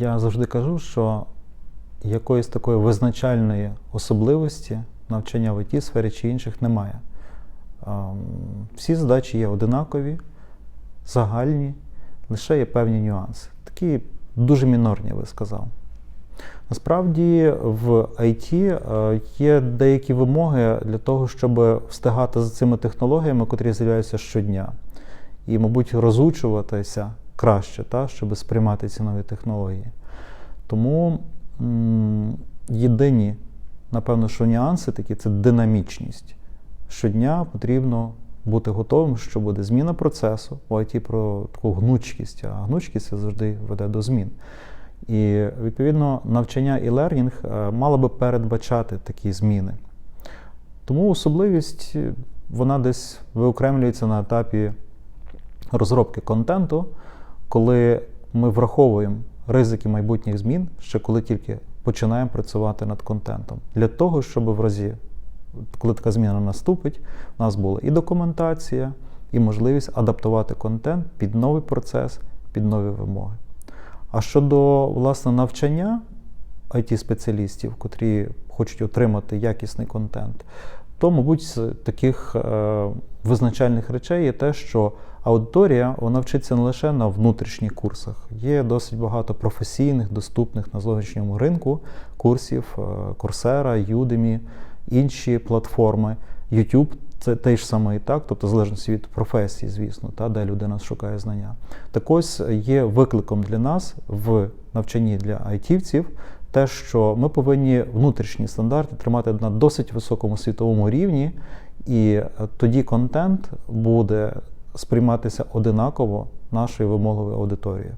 Я завжди кажу, що якоїсь такої визначальної особливості навчання в it сфері чи інших немає. Ем, Всі задачі є одинакові, загальні, лише є певні нюанси. Такі дуже мінорні, я би сказав. Насправді в IT е, є деякі вимоги для того, щоб встигати за цими технологіями, котрі з'являються щодня, і, мабуть, розучуватися краще, та, щоб сприймати ці нові технології. Тому єдині, напевно, що нюанси такі це динамічність. Щодня потрібно бути готовим, що буде зміна процесу. У IT про таку гнучкість, а гнучкість це завжди веде до змін. І відповідно навчання і ленінг е, мало би передбачати такі зміни. Тому особливість е, вона десь виокремлюється на етапі розробки контенту, коли ми враховуємо ризики майбутніх змін, ще коли тільки починаємо працювати над контентом, для того, щоб в разі, коли така зміна наступить, у нас була і документація, і можливість адаптувати контент під новий процес, під нові вимоги. А щодо власне навчання IT-спеціалістів, котрі хочуть отримати якісний контент, то, мабуть, з таких е, визначальних речей є те, що аудиторія вона вчиться не лише на внутрішніх курсах, є досить багато професійних, доступних на зовнішньому ринку курсів е, Coursera, Udemy, інші платформи. YouTube це той ж самий і так, тобто в залежності від професії, звісно, та, де людина шукає знання. Так ось є викликом для нас в навчанні для айтівців те, що ми повинні внутрішні стандарти тримати на досить високому світовому рівні, і е, тоді контент буде сприйматися одинаково нашою вимоговою аудиторією.